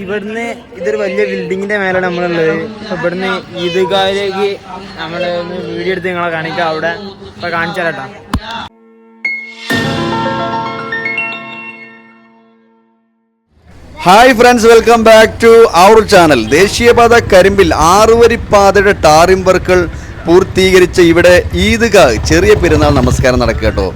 ഇവിടുന്ന് ഇതൊരു വലിയ ബിൽഡിങ്ങിന്റെ മേലാണ് നമ്മളുള്ളത്. ഇവിടുന്ന് ഈദ്ഗാഹിലേക്ക് നമ്മൾ വീഡിയോ എടുത്ത് നിങ്ങളെ കാണിക്കാം. അവിടെ ഇപ്പൊ കാണിച്ചാലട്ടാ hi friends welcome back to our channel ദേശീയപാത കരിമ്പിൽ ആറുവരിപ്പാതയുടെ ടാറിംഗ് വർക്കുകൾ പൂർത്തീകരിച്ച ഇവിടെ ഈദ്ഗാഹ് ചെറിയ പെരുന്നാൾ നമസ്കാരം നടക്കുക കേട്ടോ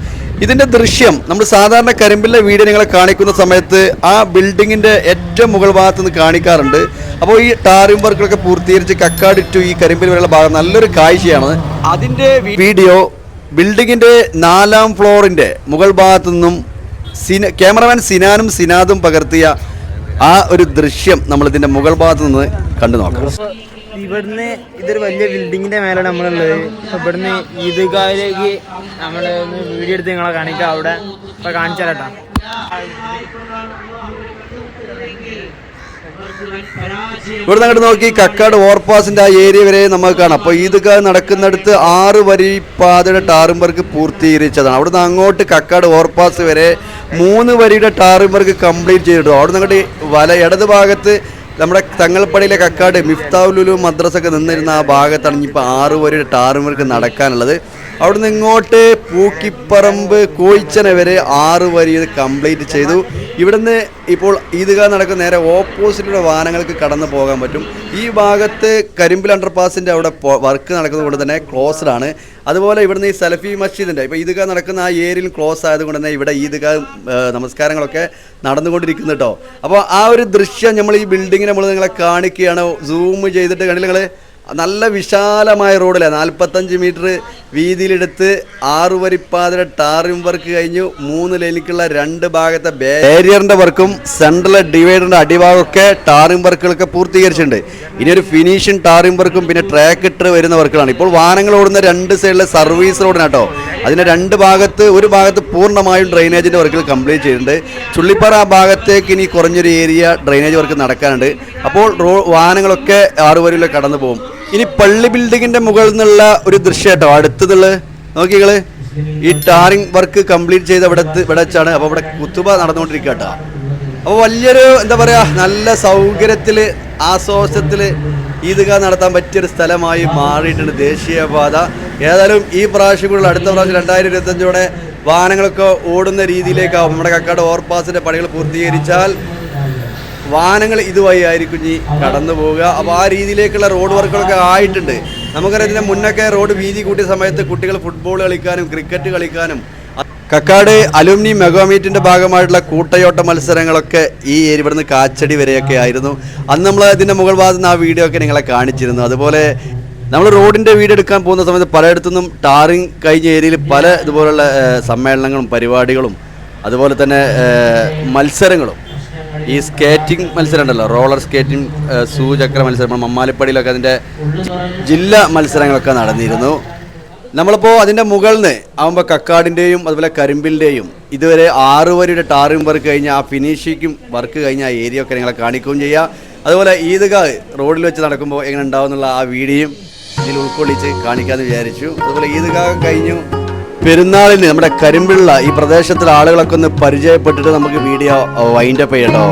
ഇതിന്റെ ദൃശ്യം നമ്മൾ സാധാരണ കരിമ്പിലെ വീഡിയോ നിങ്ങളെ കാണിക്കുന്ന സമയത്ത് ആ ബിൽഡിങ്ങിന്റെ ഏറ്റവും മുകൾ ഭാഗത്ത് നിന്ന് കാണിക്കാറുണ്ട്. അപ്പോൾ ഈ ടാറിംഗ് വർക്കുകളൊക്കെ പൂർത്തീകരിച്ച് കക്കാട് ടു ഈ കരിമ്പിൽ വരെയുള്ള ഭാഗം നല്ലൊരു കാഴ്ചയാണ്. അതിന്റെ വീഡിയോ ബിൽഡിങ്ങിന്റെ നാലാം ഫ്ലോറിന്റെ മുകൾ ഭാഗത്തു നിന്നും സിന ക്യാമറമാൻ സിനാനും സിനാദും പകർത്തിയ ആ ഒരു ദൃശ്യം നമ്മൾ ഇതിന്റെ മുകൾ ഭാഗത്ത് നിന്ന് കണ്ടു നോക്കാം. ഇവിടുന്ന് ഇതൊരു വലിയ ബിൽഡിങ്ങിന്റെ മേലാണ് നമ്മളുള്ളത്. ഇവിടുന്ന് ഈദ്ഗാഹിലേക്ക് നമ്മൾ വീഡിയോ എടുത്ത് നിങ്ങളെ കാണിക്കാം. അവിടെ ഇപ്പൊ കാണിച്ചാലട്ടാ. ഇവിടെ അങ്ങോട്ട് നോക്കി കക്കാട് ഓവർപാസിന്റെ ആ ഏരിയ വരെ നമുക്ക് കാണാം. അപ്പോൾ ഈദ്ഗാ നടക്കുന്നിടത്ത് ആറ് വരി പാതയുടെ ടാറും വർക്ക് പൂർത്തീകരിച്ചതാണ്. അവിടുന്ന് അങ്ങോട്ട് കക്കാട് ഓവർപാസ് വരെ മൂന്ന് വരിയുടെ ടാറും വർക്ക് കംപ്ലീറ്റ് ചെയ്തിട്ടു അവിടെ അങ്ങോട്ട് വല ഇടത് ഭാഗത്ത് നമ്മുടെ തങ്ങൾപ്പടിയിലെ കക്കാട് മിഫ്താവുലുലു മദ്രസൊക്കെ നിന്നിരുന്ന ആ ഭാഗത്താണ് ഇനിയിപ്പോൾ ആറ് വരെ ടാറിംഗ് വർക്ക് നടക്കാനുള്ളത്. അവിടുന്ന് ഇങ്ങോട്ട് പൂക്കിപ്പറമ്പ് കോയിച്ചന വരെ ആറ് വരി ഇത് കംപ്ലീറ്റ് ചെയ്തു. ഇവിടുന്ന് ഇപ്പോൾ ഈദ്ഗാ നടക്കുന്ന നേരെ ഓപ്പോസിറ്റിലുള്ള വാഹനങ്ങൾക്ക് കടന്നു പോകാൻ പറ്റും. ഈ ഭാഗത്ത് കരിമ്പിൽ അണ്ടർപാസിന്റെ അവിടെ വർക്ക് നടക്കുന്നത് കൊണ്ട് തന്നെ ക്ലോസ്ഡ് ആണ്. അതുപോലെ ഇവിടുന്ന് ഈ സലഫി മസ്ജിദിന്റെ ഇപ്പോൾ ഈദ്ഗാ നടക്കുന്ന ആ ഏരിയയിൽ ക്ലോസ് ആയതുകൊണ്ട് തന്നെ ഇവിടെ ഈദ്ഗാ നമസ്കാരങ്ങളൊക്കെ നടന്നുകൊണ്ടിരിക്കുന്നു കേട്ടോ അപ്പോൾ ആ ഒരു ദൃശ്യം നമ്മൾ ഈ ബിൽഡിങ്ങിനെ നമ്മൾ നിങ്ങളെ കാണിക്കുകയാണ്. സൂം ചെയ്തിട്ട് കണ്ടില്ല നിങ്ങൾ നല്ല വിശാലമായ റോഡിലെ. നാൽപ്പത്തഞ്ച് മീറ്റർ വീതിയിലെടുത്ത് ആറു വരിപ്പാതിര ടാറിംഗ് വർക്ക് കഴിഞ്ഞു. മൂന്ന് ലൈനിക്കുള്ള രണ്ട് ഭാഗത്തെ ബാരിയറിന്റെ വർക്കും സെൻട്രൽ ഡിവൈഡറിന്റെ അടിഭാഗമൊക്കെ ടാറിംഗ് വർക്കുകളൊക്കെ പൂർത്തീകരിച്ചിട്ടുണ്ട്. ഇനി ഒരു ഫിനിഷിംഗ് ടാറിംഗ് വർക്കും പിന്നെ ട്രാക്ക് ഇട്ട് വരുന്ന വർക്കുകളാണ്. ഇപ്പോൾ വാഹനങ്ങൾ ഓടുന്ന രണ്ട് സൈഡിലെ സർവീസ് റോഡിനാട്ടോ അതിന്റെ രണ്ട് ഭാഗത്ത് ഒരു ഭാഗത്ത് പൂർണമായും ഡ്രെയിനേജിന്റെ വർക്കുകൾ കംപ്ലീറ്റ് ചെയ്തിട്ടുണ്ട്. ചുള്ളിപ്പാറ ആ ഭാഗത്തേക്ക് ഇനി കുറഞ്ഞൊരു ഏരിയ ഡ്രെയിനേജ് വർക്ക് നടക്കാനുണ്ട്. അപ്പോൾ റോ വാഹനങ്ങളൊക്കെ ആറുവരിലെ കടന്നു പോകും. ഇനി പള്ളി ബിൽഡിങ്ങിന്റെ മുകളിൽ നിന്നുള്ള ഒരു ദൃശ്യം കേട്ടോ. അടുത്തതുള്ള നോക്കിക്കൾ ഈ ടാറിംഗ് വർക്ക് കംപ്ലീറ്റ് ചെയ്ത് ഇവിടെ ഇവിടെ വെച്ചാണ്. അപ്പോൾ ഇവിടെ കുത്തുബ നടന്നുകൊണ്ടിരിക്കുക കേട്ടോ. അപ്പോൾ വലിയൊരു എന്താ പറയാ നല്ല സൗകര്യത്തിൽ ആശ്വാസത്തിൽ ഈദ്ഗാ നടത്താൻ പറ്റിയൊരു സ്ഥലമായി മാറിയിട്ടുണ്ട് ദേശീയപാത. ഏതായാലും ഈ പ്രാവശ്യം കൂടുതൽ അടുത്ത പ്രാവശ്യം രണ്ടായിരത്തി ഇരുപത്തഞ്ചോടെ വാഹനങ്ങളൊക്കെ ഓടുന്ന രീതിയിലേക്കാവും. നമ്മുടെ കക്കാട് ഓവർപാസിന്റെ പണികൾ പൂർത്തീകരിച്ചാൽ വാഹനങ്ങൾ ഇതുവഴി ആയിരിക്കും ഇനി കടന്നു പോവുക. അപ്പോൾ ആ രീതിയിലേക്കുള്ള റോഡ് വർക്കുകളൊക്കെ ആയിട്ടുണ്ട്. നമുക്കറിയാം ഇതിന്റെ മുന്നൊക്കെ റോഡ് വീതി കൂട്ടിയ സമയത്ത് കുട്ടികൾ ഫുട്ബോൾ കളിക്കാനും ക്രിക്കറ്റ് കളിക്കാനും കക്കാട് അലുമിനി മെഗാമീറ്റിന്റെ ഭാഗമായിട്ടുള്ള കൂട്ടയോട്ട മത്സരങ്ങളൊക്കെ ഈ ഇവിടുന്ന് കാച്ചടി വരെയൊക്കെ ആയിരുന്നു. അന്ന് നമ്മൾ അതിന്റെ മുകൾ ഭാഗത്ത് നിന്ന് ആ വീഡിയോ ഒക്കെ നിങ്ങളെ കാണിച്ചിരുന്നു. അതുപോലെ നമ്മൾ റോഡിന്റെ വീട് എടുക്കാൻ പോകുന്ന സമയത്ത് പലയിടത്തുനിന്നും ടാറിങ് കഴിഞ്ഞ ഏരിയയിൽ പല ഇതുപോലുള്ള സമ്മേളനങ്ങളും പരിപാടികളും അതുപോലെ തന്നെ മത്സരങ്ങളും ഈ സ്കേറ്റിംഗ് മത്സരം ഉണ്ടല്ലോ റോളർ സ്കേറ്റിംഗ് സൂചക്ര മത്സരം മമ്മാലിപ്പടിയിലൊക്കെ അതിന്റെ ജില്ലാ മത്സരങ്ങളൊക്കെ നടന്നിരുന്നു. നമ്മളിപ്പോൾ അതിന്റെ മുകളിൽ നിന്ന് ആകുമ്പോൾ കക്കാടിന്റെയും അതുപോലെ കരിമ്പിന്റെയും ഇതുവരെ ആറ് വരിയുടെ ടാറിംഗ് വർക്ക് കഴിഞ്ഞ ആ ഫിനിഷിങ്ങും വർക്ക് കഴിഞ്ഞ ആ ഏരിയ ഒക്കെ നിങ്ങളെ കാണിക്കുകയും ചെയ്യുക അതുപോലെ ഈദ്ഗാ റോഡിൽ വെച്ച് നടക്കുമ്പോൾ എങ്ങനെ ഉണ്ടാവും എന്നുള്ള ആ വീഡിയോയും ഇതിൽ ഉൾക്കൊള്ളിച്ച് കാണിക്കാമെന്ന് വിചാരിച്ചു. അതുപോലെ ഈദ്ഗാ കഴിഞ്ഞു. പെരുന്നാളിന് നമ്മുടെ കരിമ്പിള്ള ഈ പ്രദേശത്തിലെ ആളുകളൊക്കെ ഒന്ന് പരിചയപ്പെട്ടിട്ട് നമുക്ക് വീഡിയോ വൈൻഡപ്പ് ചെയ്യട്ടോ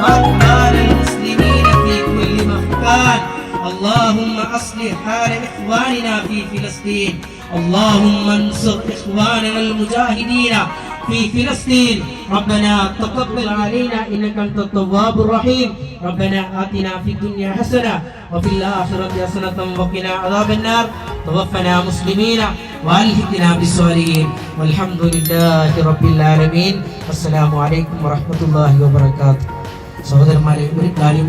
وأخبار المسلمين في كل مكان اللهم أصلح حال إخواننا في فلسطين اللهم انصر إخواننا المجاهدين في فلسطين ربنا تقبل علينا إنك أنت التواب الرحيم ربنا آتنا في الدنيا حسنة وفي الآخرة حسنة وقنا عذاب النار توفنا مسلمين وألحقنا بالصالحين والحمد لله رب العالمين السلام عليكم ورحمة الله وبركاته സഹോദരന്മാരെ ഒരു കാര്യം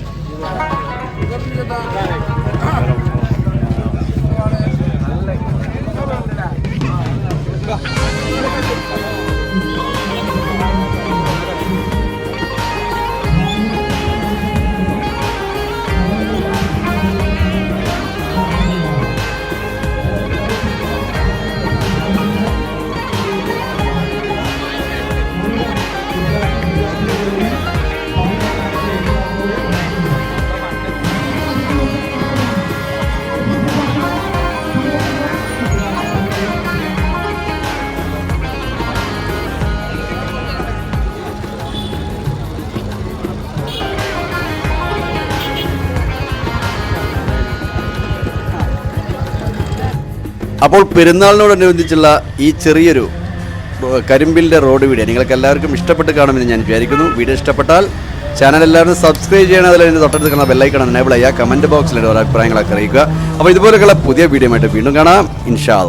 അപ്പോൾ പെരുന്നാളിനോടനുബന്ധിച്ചുള്ള ഈ ചെറിയൊരു കരിമ്പിലിന്റെ റോഡ് വീഡിയോ നിങ്ങൾക്ക് എല്ലാവർക്കും ഇഷ്ടപ്പെട്ട് കാണുമെന്ന് ഞാൻ വിചാരിക്കുന്നു. വീഡിയോ ഇഷ്ടപ്പെട്ടാൽ ചാനൽ എല്ലാവരും സബ്സ്ക്രൈബ് ചെയ്യണം. അതിൽ തൊട്ടടുത്ത് കാണുന്ന ബെല്ലൈക്കണം എനേബിൾ ചെയ്യുക. കമന്റ് ബോക്സിൽ ഓരോ അഭിപ്രായങ്ങളൊക്കെ അറിയിക്കുക. അപ്പോൾ ഇതുപോലെയുള്ള പുതിയ വീഡിയോ ആയിട്ട് വീണ്ടും കാണാം. ഇൻഷാ